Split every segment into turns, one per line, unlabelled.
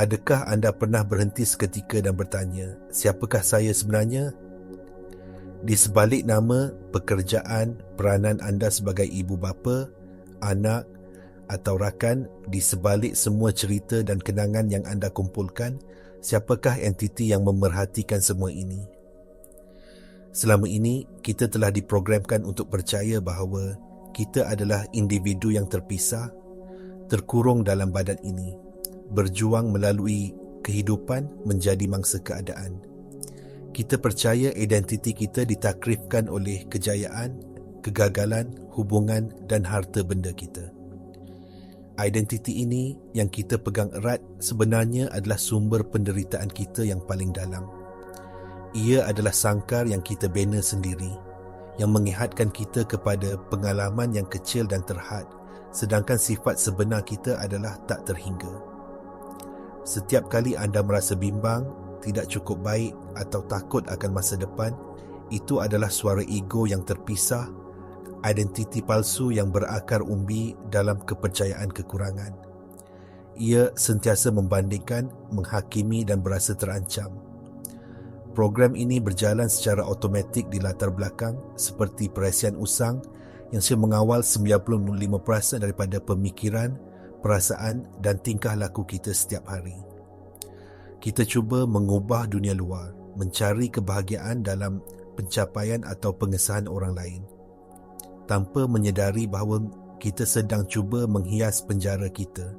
Adakah anda pernah berhenti seketika dan bertanya, siapakah saya sebenarnya? Di sebalik nama, pekerjaan, peranan anda sebagai ibu bapa, anak atau rakan, di sebalik semua cerita dan kenangan yang anda kumpulkan, siapakah entiti yang memerhatikan semua ini? Selama ini, kita telah diprogramkan untuk percaya bahawa kita adalah individu yang terpisah, terkurung dalam badan ini berjuang melalui kehidupan menjadi mangsa keadaan. Kita percaya identiti kita ditakrifkan oleh kejayaan, kegagalan, hubungan dan harta benda kita. Identiti ini yang kita pegang erat sebenarnya adalah sumber penderitaan kita yang paling dalam. Ia adalah sangkar yang kita bina sendiri yang mengihatkan kita kepada pengalaman yang kecil dan terhad sedangkan sifat sebenar kita adalah tak terhingga. Setiap kali anda merasa bimbang, tidak cukup baik atau takut akan masa depan, itu adalah suara ego yang terpisah, identiti palsu yang berakar umbi dalam kepercayaan kekurangan. Ia sentiasa membandingkan, menghakimi dan berasa terancam. Program ini berjalan secara automatik di latar belakang seperti perasian usang yang saya mengawal 95% daripada pemikiran, perasaan dan tingkah laku kita setiap hari. Kita cuba mengubah dunia luar, mencari kebahagiaan dalam pencapaian atau pengesahan orang lain. Tanpa menyedari bahawa kita sedang cuba menghias penjara kita,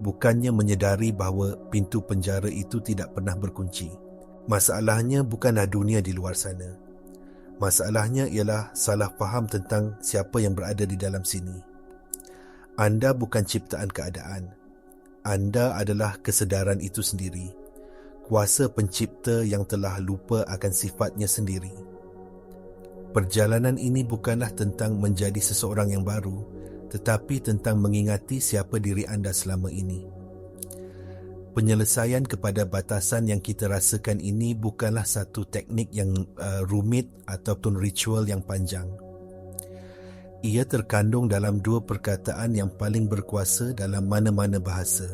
bukannya menyedari bahawa pintu penjara itu tidak pernah berkunci. Masalahnya bukanlah dunia di luar sana. Masalahnya ialah salah faham tentang siapa yang berada di dalam sini. Anda bukan ciptaan keadaan. Anda adalah kesedaran itu sendiri. Kuasa pencipta yang telah lupa akan sifatnya sendiri. Perjalanan ini bukanlah tentang menjadi seseorang yang baru, tetapi tentang mengingati siapa diri anda selama ini. Penyelesaian kepada batasan yang kita rasakan ini bukanlah satu teknik yang uh, rumit ataupun ritual yang panjang. Ia terkandung dalam dua perkataan yang paling berkuasa dalam mana-mana bahasa.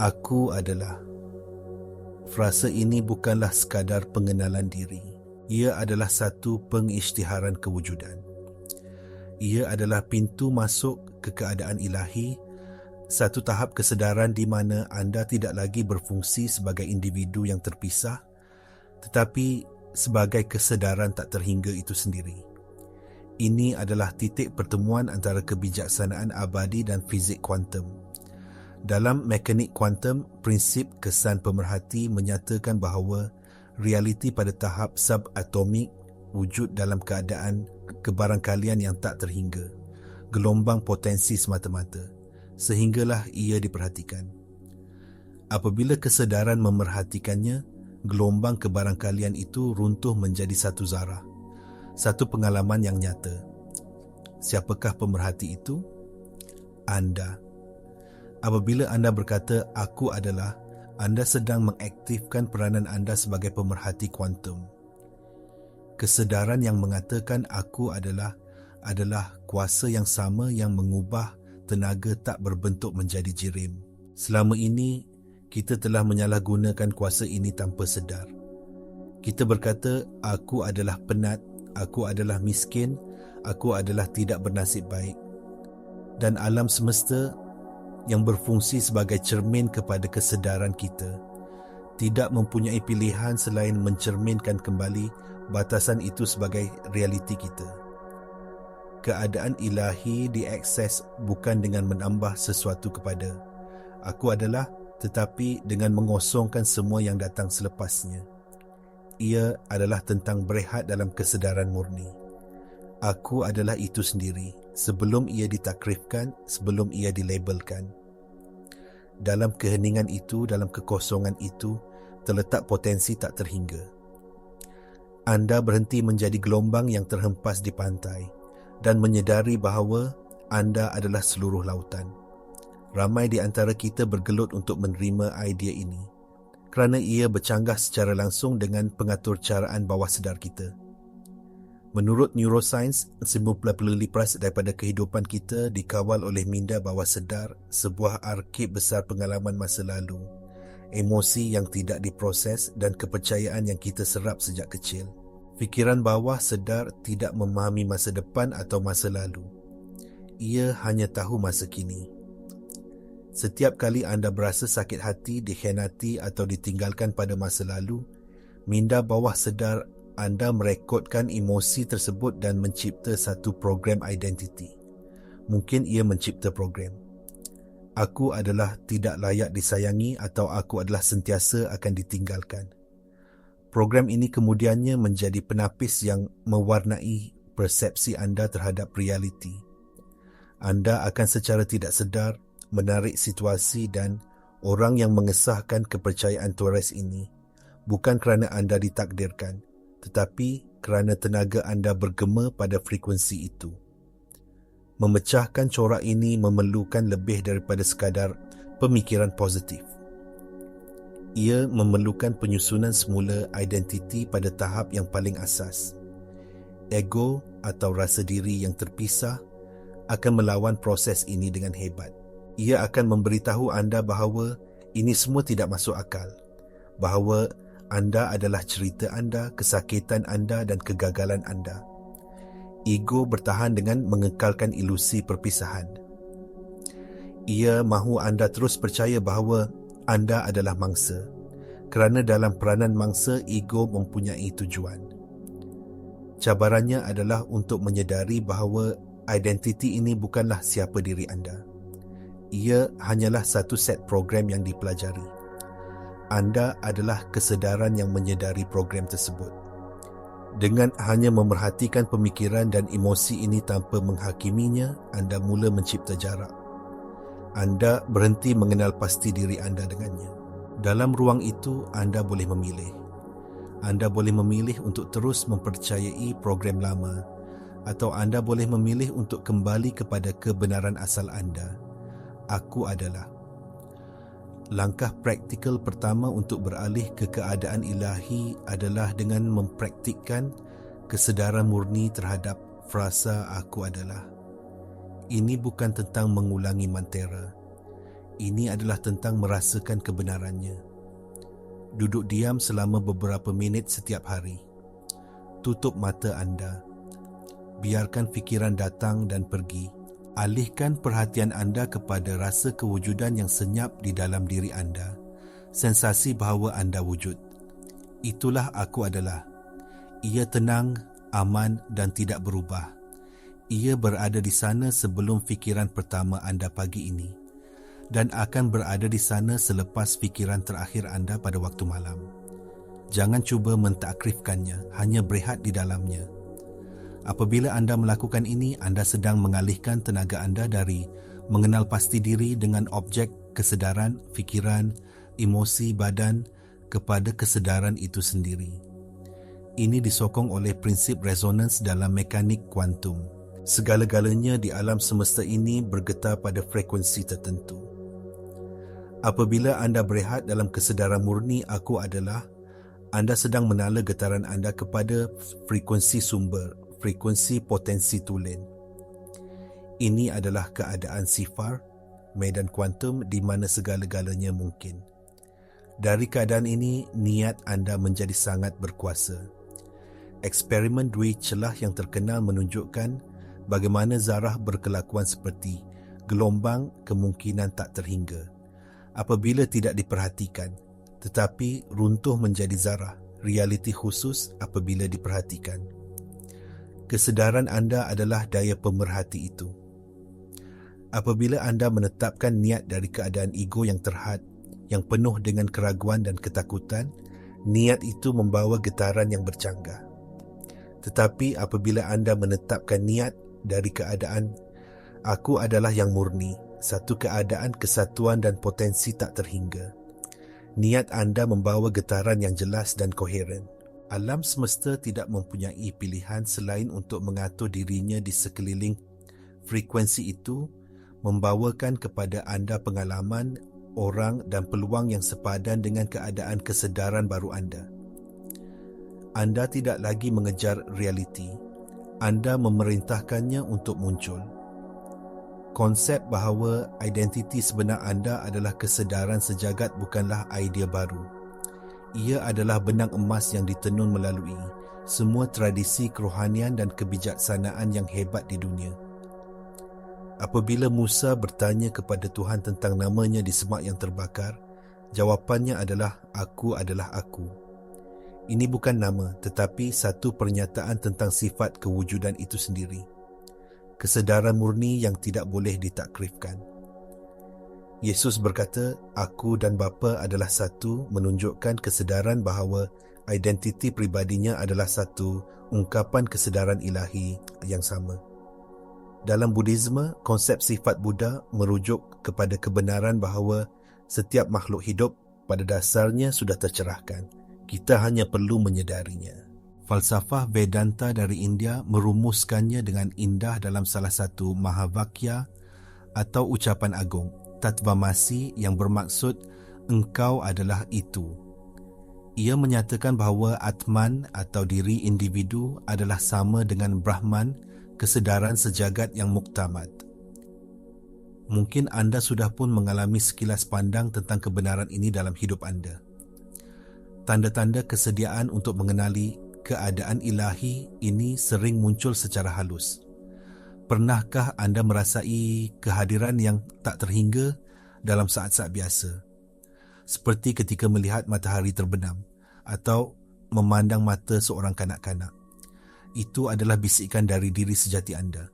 Aku adalah. Frasa ini bukanlah sekadar pengenalan diri. Ia adalah satu pengisytiharan kewujudan. Ia adalah pintu masuk ke keadaan ilahi, satu tahap kesedaran di mana anda tidak lagi berfungsi sebagai individu yang terpisah, tetapi sebagai kesedaran tak terhingga itu sendiri. Ini adalah titik pertemuan antara kebijaksanaan abadi dan fizik kuantum. Dalam mekanik kuantum, prinsip kesan pemerhati menyatakan bahawa realiti pada tahap subatomik wujud dalam keadaan kebarangkalian yang tak terhingga, gelombang potensi semata-mata, sehinggalah ia diperhatikan. Apabila kesedaran memerhatikannya, gelombang kebarangkalian itu runtuh menjadi satu zarah satu pengalaman yang nyata. Siapakah pemerhati itu? Anda. Apabila anda berkata aku adalah, anda sedang mengaktifkan peranan anda sebagai pemerhati kuantum. Kesedaran yang mengatakan aku adalah adalah kuasa yang sama yang mengubah tenaga tak berbentuk menjadi jirim. Selama ini, kita telah menyalahgunakan kuasa ini tanpa sedar. Kita berkata, aku adalah penat aku adalah miskin, aku adalah tidak bernasib baik. Dan alam semesta yang berfungsi sebagai cermin kepada kesedaran kita tidak mempunyai pilihan selain mencerminkan kembali batasan itu sebagai realiti kita. Keadaan ilahi diakses bukan dengan menambah sesuatu kepada aku adalah tetapi dengan mengosongkan semua yang datang selepasnya ia adalah tentang berehat dalam kesedaran murni. Aku adalah itu sendiri sebelum ia ditakrifkan, sebelum ia dilabelkan. Dalam keheningan itu, dalam kekosongan itu, terletak potensi tak terhingga. Anda berhenti menjadi gelombang yang terhempas di pantai dan menyedari bahawa anda adalah seluruh lautan. Ramai di antara kita bergelut untuk menerima idea ini kerana ia bercanggah secara langsung dengan pengatur caraan bawah sedar kita. Menurut neuroscience, 95% daripada kehidupan kita dikawal oleh minda bawah sedar, sebuah arkib besar pengalaman masa lalu emosi yang tidak diproses dan kepercayaan yang kita serap sejak kecil. Fikiran bawah sedar tidak memahami masa depan atau masa lalu. Ia hanya tahu masa kini. Setiap kali anda berasa sakit hati, dikhianati atau ditinggalkan pada masa lalu, minda bawah sedar anda merekodkan emosi tersebut dan mencipta satu program identiti. Mungkin ia mencipta program. Aku adalah tidak layak disayangi atau aku adalah sentiasa akan ditinggalkan. Program ini kemudiannya menjadi penapis yang mewarnai persepsi anda terhadap realiti. Anda akan secara tidak sedar menarik situasi dan orang yang mengesahkan kepercayaan Torres ini bukan kerana anda ditakdirkan, tetapi kerana tenaga anda bergema pada frekuensi itu. Memecahkan corak ini memerlukan lebih daripada sekadar pemikiran positif ia memerlukan penyusunan semula identiti pada tahap yang paling asas. Ego atau rasa diri yang terpisah akan melawan proses ini dengan hebat. Ia akan memberitahu anda bahawa ini semua tidak masuk akal. Bahawa anda adalah cerita anda, kesakitan anda dan kegagalan anda. Ego bertahan dengan mengekalkan ilusi perpisahan. Ia mahu anda terus percaya bahawa anda adalah mangsa kerana dalam peranan mangsa ego mempunyai tujuan. Cabarannya adalah untuk menyedari bahawa identiti ini bukanlah siapa diri anda. Ia hanyalah satu set program yang dipelajari. Anda adalah kesedaran yang menyedari program tersebut. Dengan hanya memerhatikan pemikiran dan emosi ini tanpa menghakiminya, anda mula mencipta jarak anda berhenti mengenal pasti diri anda dengannya. Dalam ruang itu, anda boleh memilih. Anda boleh memilih untuk terus mempercayai program lama atau anda boleh memilih untuk kembali kepada kebenaran asal anda. Aku adalah. Langkah praktikal pertama untuk beralih ke keadaan ilahi adalah dengan mempraktikkan kesedaran murni terhadap frasa aku adalah. Ini bukan tentang mengulangi mantera. Ini adalah tentang merasakan kebenarannya. Duduk diam selama beberapa minit setiap hari. Tutup mata anda. Biarkan fikiran datang dan pergi. Alihkan perhatian anda kepada rasa kewujudan yang senyap di dalam diri anda. Sensasi bahawa anda wujud. Itulah aku adalah. Ia tenang, aman dan tidak berubah ia berada di sana sebelum fikiran pertama anda pagi ini dan akan berada di sana selepas fikiran terakhir anda pada waktu malam. Jangan cuba mentakrifkannya, hanya berehat di dalamnya. Apabila anda melakukan ini, anda sedang mengalihkan tenaga anda dari mengenal pasti diri dengan objek kesedaran, fikiran, emosi, badan kepada kesedaran itu sendiri. Ini disokong oleh prinsip resonans dalam mekanik kuantum. Segala-galanya di alam semesta ini bergetar pada frekuensi tertentu. Apabila anda berehat dalam kesedaran murni aku adalah, anda sedang menala getaran anda kepada frekuensi sumber, frekuensi potensi tulen. Ini adalah keadaan sifar, medan kuantum di mana segala-galanya mungkin. Dari keadaan ini, niat anda menjadi sangat berkuasa. Eksperimen Dwi Celah yang terkenal menunjukkan bagaimana zarah berkelakuan seperti gelombang kemungkinan tak terhingga apabila tidak diperhatikan tetapi runtuh menjadi zarah realiti khusus apabila diperhatikan kesedaran anda adalah daya pemerhati itu apabila anda menetapkan niat dari keadaan ego yang terhad yang penuh dengan keraguan dan ketakutan niat itu membawa getaran yang bercanggah tetapi apabila anda menetapkan niat dari keadaan aku adalah yang murni, satu keadaan kesatuan dan potensi tak terhingga. Niat anda membawa getaran yang jelas dan koheren. Alam semesta tidak mempunyai pilihan selain untuk mengatur dirinya di sekeliling frekuensi itu membawakan kepada anda pengalaman, orang dan peluang yang sepadan dengan keadaan kesedaran baru anda. Anda tidak lagi mengejar realiti, anda memerintahkannya untuk muncul. konsep bahawa identiti sebenar anda adalah kesedaran sejagat bukanlah idea baru. Ia adalah benang emas yang ditenun melalui semua tradisi kerohanian dan kebijaksanaan yang hebat di dunia. Apabila Musa bertanya kepada Tuhan tentang namanya di semak yang terbakar, jawapannya adalah aku adalah aku. Ini bukan nama tetapi satu pernyataan tentang sifat kewujudan itu sendiri kesedaran murni yang tidak boleh ditakrifkan. Yesus berkata, Aku dan Bapa adalah satu menunjukkan kesedaran bahawa identiti pribadinya adalah satu ungkapan kesedaran ilahi yang sama. Dalam Buddhisme, konsep sifat Buddha merujuk kepada kebenaran bahawa setiap makhluk hidup pada dasarnya sudah tercerahkan. Kita hanya perlu menyedarinya. Falsafah Vedanta dari India merumuskannya dengan indah dalam salah satu Mahavakya atau ucapan agung, Tatvamasi yang bermaksud engkau adalah itu. Ia menyatakan bahawa Atman atau diri individu adalah sama dengan Brahman, kesedaran sejagat yang muktamad. Mungkin anda sudah pun mengalami sekilas pandang tentang kebenaran ini dalam hidup anda. Tanda-tanda kesediaan untuk mengenali keadaan ilahi ini sering muncul secara halus. Pernahkah anda merasai kehadiran yang tak terhingga dalam saat-saat biasa? Seperti ketika melihat matahari terbenam atau memandang mata seorang kanak-kanak. Itu adalah bisikan dari diri sejati anda.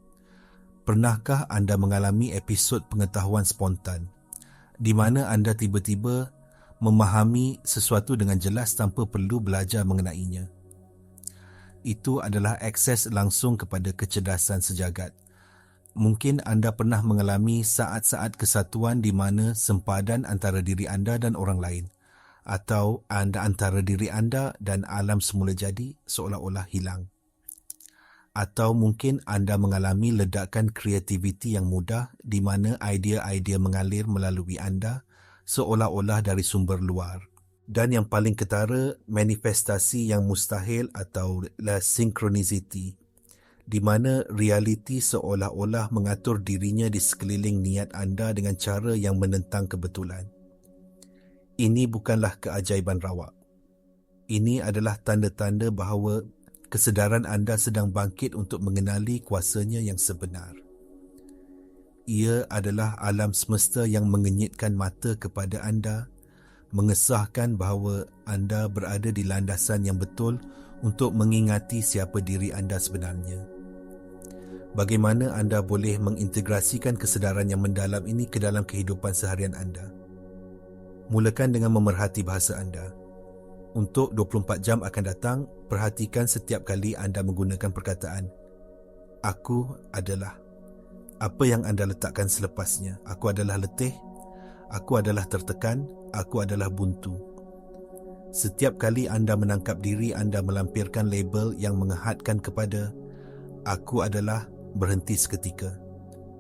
Pernahkah anda mengalami episod pengetahuan spontan di mana anda tiba-tiba memahami sesuatu dengan jelas tanpa perlu belajar mengenainya? Itu adalah akses langsung kepada kecerdasan sejagat. Mungkin anda pernah mengalami saat-saat kesatuan di mana sempadan antara diri anda dan orang lain atau anda antara diri anda dan alam semula jadi seolah-olah hilang. Atau mungkin anda mengalami ledakan kreativiti yang mudah di mana idea-idea mengalir melalui anda seolah-olah dari sumber luar dan yang paling ketara manifestasi yang mustahil atau la synchronicity di mana realiti seolah-olah mengatur dirinya di sekeliling niat anda dengan cara yang menentang kebetulan. Ini bukanlah keajaiban rawak. Ini adalah tanda-tanda bahawa kesedaran anda sedang bangkit untuk mengenali kuasanya yang sebenar. Ia adalah alam semesta yang mengenyitkan mata kepada anda mengesahkan bahawa anda berada di landasan yang betul untuk mengingati siapa diri anda sebenarnya. Bagaimana anda boleh mengintegrasikan kesedaran yang mendalam ini ke dalam kehidupan seharian anda? Mulakan dengan memerhati bahasa anda. Untuk 24 jam akan datang, perhatikan setiap kali anda menggunakan perkataan Aku adalah. Apa yang anda letakkan selepasnya? Aku adalah letih, Aku adalah tertekan, aku adalah buntu. Setiap kali anda menangkap diri anda melampirkan label yang mengehadkan kepada aku adalah berhenti seketika.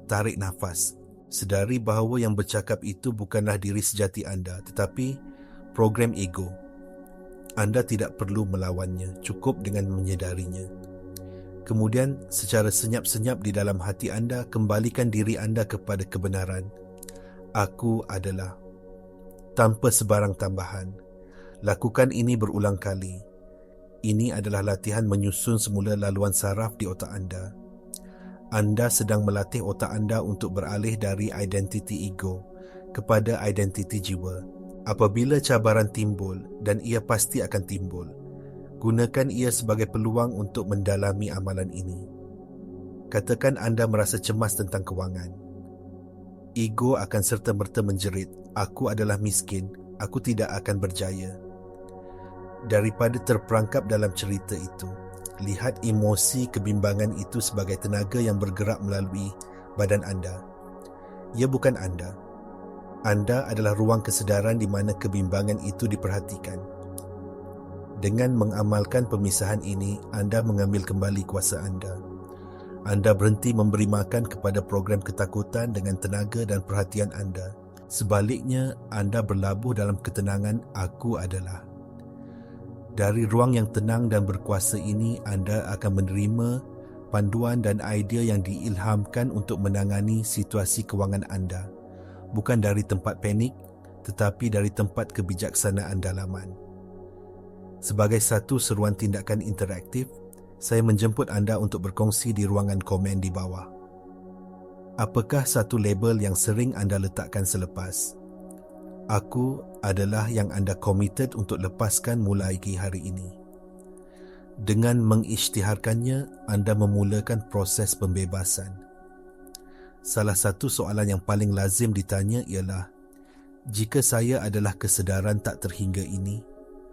Tarik nafas. Sedari bahawa yang bercakap itu bukanlah diri sejati anda tetapi program ego. Anda tidak perlu melawannya, cukup dengan menyedarinya. Kemudian secara senyap-senyap di dalam hati anda kembalikan diri anda kepada kebenaran aku adalah tanpa sebarang tambahan. Lakukan ini berulang kali. Ini adalah latihan menyusun semula laluan saraf di otak anda. Anda sedang melatih otak anda untuk beralih dari identiti ego kepada identiti jiwa. Apabila cabaran timbul dan ia pasti akan timbul, gunakan ia sebagai peluang untuk mendalami amalan ini. Katakan anda merasa cemas tentang kewangan ego akan serta-merta menjerit, aku adalah miskin, aku tidak akan berjaya. Daripada terperangkap dalam cerita itu, lihat emosi kebimbangan itu sebagai tenaga yang bergerak melalui badan anda. Ia bukan anda. Anda adalah ruang kesedaran di mana kebimbangan itu diperhatikan. Dengan mengamalkan pemisahan ini, anda mengambil kembali kuasa anda. Anda berhenti memberi makan kepada program ketakutan dengan tenaga dan perhatian anda. Sebaliknya, anda berlabuh dalam ketenangan aku adalah. Dari ruang yang tenang dan berkuasa ini, anda akan menerima panduan dan idea yang diilhamkan untuk menangani situasi kewangan anda, bukan dari tempat panik tetapi dari tempat kebijaksanaan dalaman. Sebagai satu seruan tindakan interaktif, saya menjemput anda untuk berkongsi di ruangan komen di bawah. Apakah satu label yang sering anda letakkan selepas? Aku adalah yang anda committed untuk lepaskan mulai hari ini. Dengan mengisytiharkannya, anda memulakan proses pembebasan. Salah satu soalan yang paling lazim ditanya ialah, jika saya adalah kesedaran tak terhingga ini,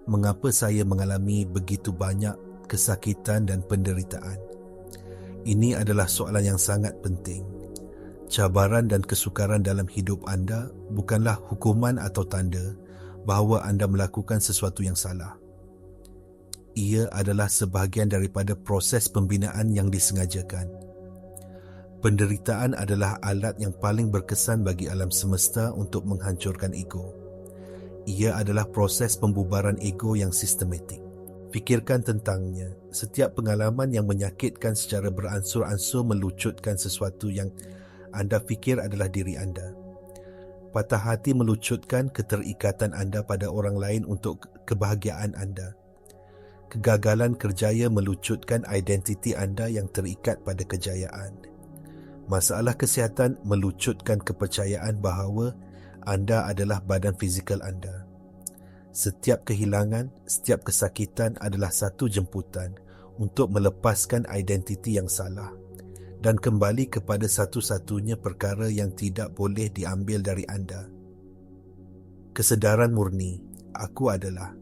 mengapa saya mengalami begitu banyak kesakitan dan penderitaan? Ini adalah soalan yang sangat penting. Cabaran dan kesukaran dalam hidup anda bukanlah hukuman atau tanda bahawa anda melakukan sesuatu yang salah ia adalah sebahagian daripada proses pembinaan yang disengajakan. Penderitaan adalah alat yang paling berkesan bagi alam semesta untuk menghancurkan ego. Ia adalah proses pembubaran ego yang sistematik. Fikirkan tentangnya. Setiap pengalaman yang menyakitkan secara beransur-ansur melucutkan sesuatu yang anda fikir adalah diri anda. Patah hati melucutkan keterikatan anda pada orang lain untuk kebahagiaan anda kegagalan kerjaya melucutkan identiti anda yang terikat pada kejayaan. Masalah kesihatan melucutkan kepercayaan bahawa anda adalah badan fizikal anda. Setiap kehilangan, setiap kesakitan adalah satu jemputan untuk melepaskan identiti yang salah dan kembali kepada satu-satunya perkara yang tidak boleh diambil dari anda. Kesedaran murni, aku adalah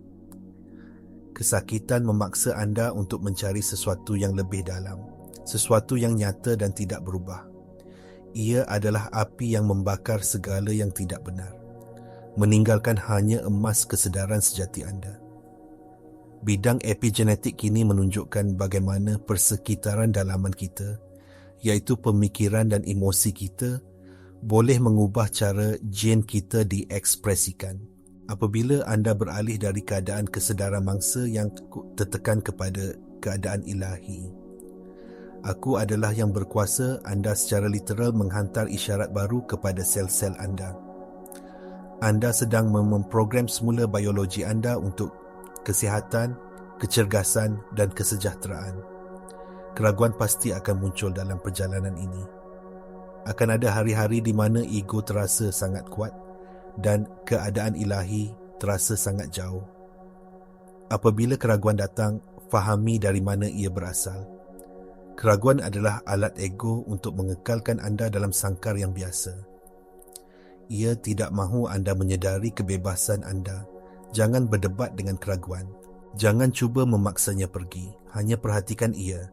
kesakitan memaksa anda untuk mencari sesuatu yang lebih dalam, sesuatu yang nyata dan tidak berubah. Ia adalah api yang membakar segala yang tidak benar, meninggalkan hanya emas kesedaran sejati anda. Bidang epigenetik kini menunjukkan bagaimana persekitaran dalaman kita, iaitu pemikiran dan emosi kita, boleh mengubah cara gen kita diekspresikan apabila anda beralih dari keadaan kesedaran mangsa yang tertekan kepada keadaan ilahi. Aku adalah yang berkuasa anda secara literal menghantar isyarat baru kepada sel-sel anda. Anda sedang memprogram semula biologi anda untuk kesihatan, kecergasan dan kesejahteraan. Keraguan pasti akan muncul dalam perjalanan ini. Akan ada hari-hari di mana ego terasa sangat kuat dan keadaan ilahi terasa sangat jauh. Apabila keraguan datang, fahami dari mana ia berasal. Keraguan adalah alat ego untuk mengekalkan anda dalam sangkar yang biasa. Ia tidak mahu anda menyedari kebebasan anda. Jangan berdebat dengan keraguan. Jangan cuba memaksanya pergi. Hanya perhatikan ia.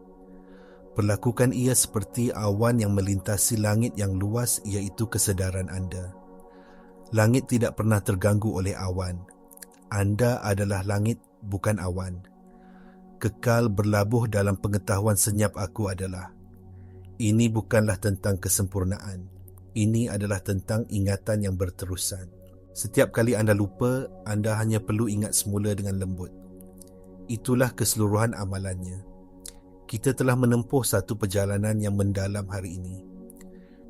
Perlakukan ia seperti awan yang melintasi langit yang luas iaitu kesedaran anda. Langit tidak pernah terganggu oleh awan. Anda adalah langit, bukan awan. Kekal berlabuh dalam pengetahuan senyap aku adalah. Ini bukanlah tentang kesempurnaan. Ini adalah tentang ingatan yang berterusan. Setiap kali anda lupa, anda hanya perlu ingat semula dengan lembut. Itulah keseluruhan amalannya. Kita telah menempuh satu perjalanan yang mendalam hari ini.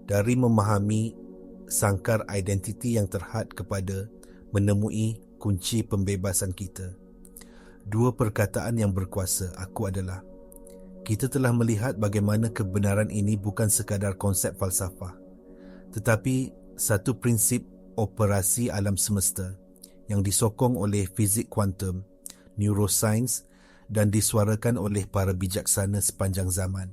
Dari memahami sangkar identiti yang terhad kepada menemui kunci pembebasan kita. Dua perkataan yang berkuasa aku adalah kita telah melihat bagaimana kebenaran ini bukan sekadar konsep falsafah tetapi satu prinsip operasi alam semesta yang disokong oleh fizik kuantum, neuroscience dan disuarakan oleh para bijaksana sepanjang zaman.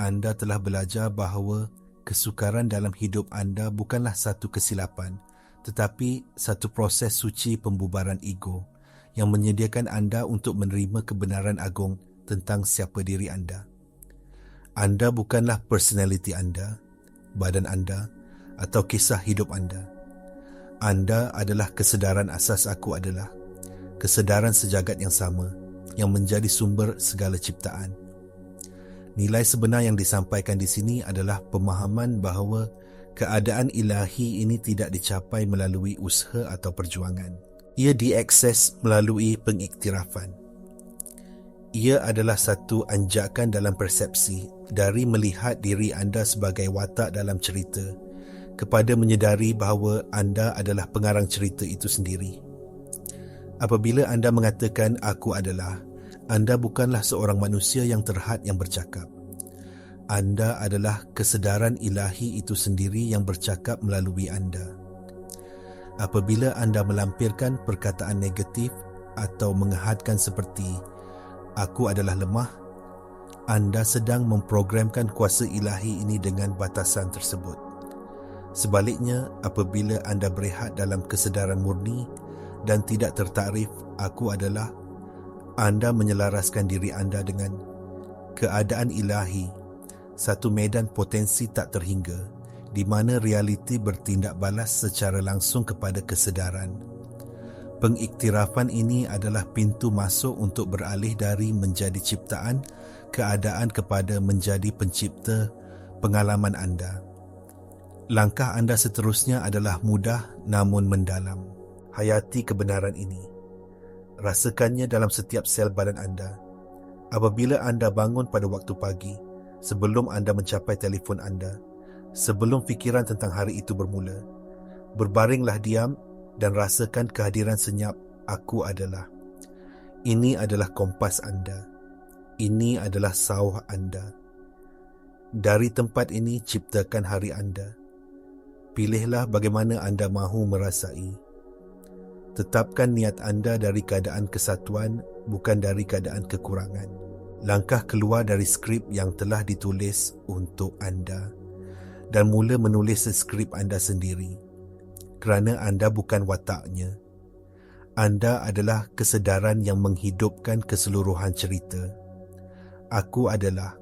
Anda telah belajar bahawa kesukaran dalam hidup anda bukanlah satu kesilapan tetapi satu proses suci pembubaran ego yang menyediakan anda untuk menerima kebenaran agung tentang siapa diri anda. Anda bukanlah personaliti anda, badan anda atau kisah hidup anda. Anda adalah kesedaran asas aku adalah kesedaran sejagat yang sama yang menjadi sumber segala ciptaan. Nilai sebenar yang disampaikan di sini adalah pemahaman bahawa keadaan ilahi ini tidak dicapai melalui usaha atau perjuangan. Ia diakses melalui pengiktirafan. Ia adalah satu anjakan dalam persepsi dari melihat diri anda sebagai watak dalam cerita kepada menyedari bahawa anda adalah pengarang cerita itu sendiri. Apabila anda mengatakan aku adalah, anda bukanlah seorang manusia yang terhad yang bercakap. Anda adalah kesedaran ilahi itu sendiri yang bercakap melalui anda. Apabila anda melampirkan perkataan negatif atau mengehadkan seperti aku adalah lemah, anda sedang memprogramkan kuasa ilahi ini dengan batasan tersebut. Sebaliknya, apabila anda berehat dalam kesedaran murni dan tidak tertakrif aku adalah, anda menyelaraskan diri anda dengan keadaan ilahi, satu medan potensi tak terhingga di mana realiti bertindak balas secara langsung kepada kesedaran. Pengiktirafan ini adalah pintu masuk untuk beralih dari menjadi ciptaan keadaan kepada menjadi pencipta pengalaman anda. Langkah anda seterusnya adalah mudah namun mendalam. Hayati kebenaran ini. Rasakannya dalam setiap sel badan anda. Apabila anda bangun pada waktu pagi, sebelum anda mencapai telefon anda, sebelum fikiran tentang hari itu bermula, berbaringlah diam dan rasakan kehadiran senyap aku adalah. Ini adalah kompas anda. Ini adalah sawah anda. Dari tempat ini ciptakan hari anda. Pilihlah bagaimana anda mahu merasai. Tetapkan niat anda dari keadaan kesatuan bukan dari keadaan kekurangan. Langkah keluar dari skrip yang telah ditulis untuk anda dan mula menulis skrip anda sendiri kerana anda bukan wataknya. Anda adalah kesedaran yang menghidupkan keseluruhan cerita. Aku adalah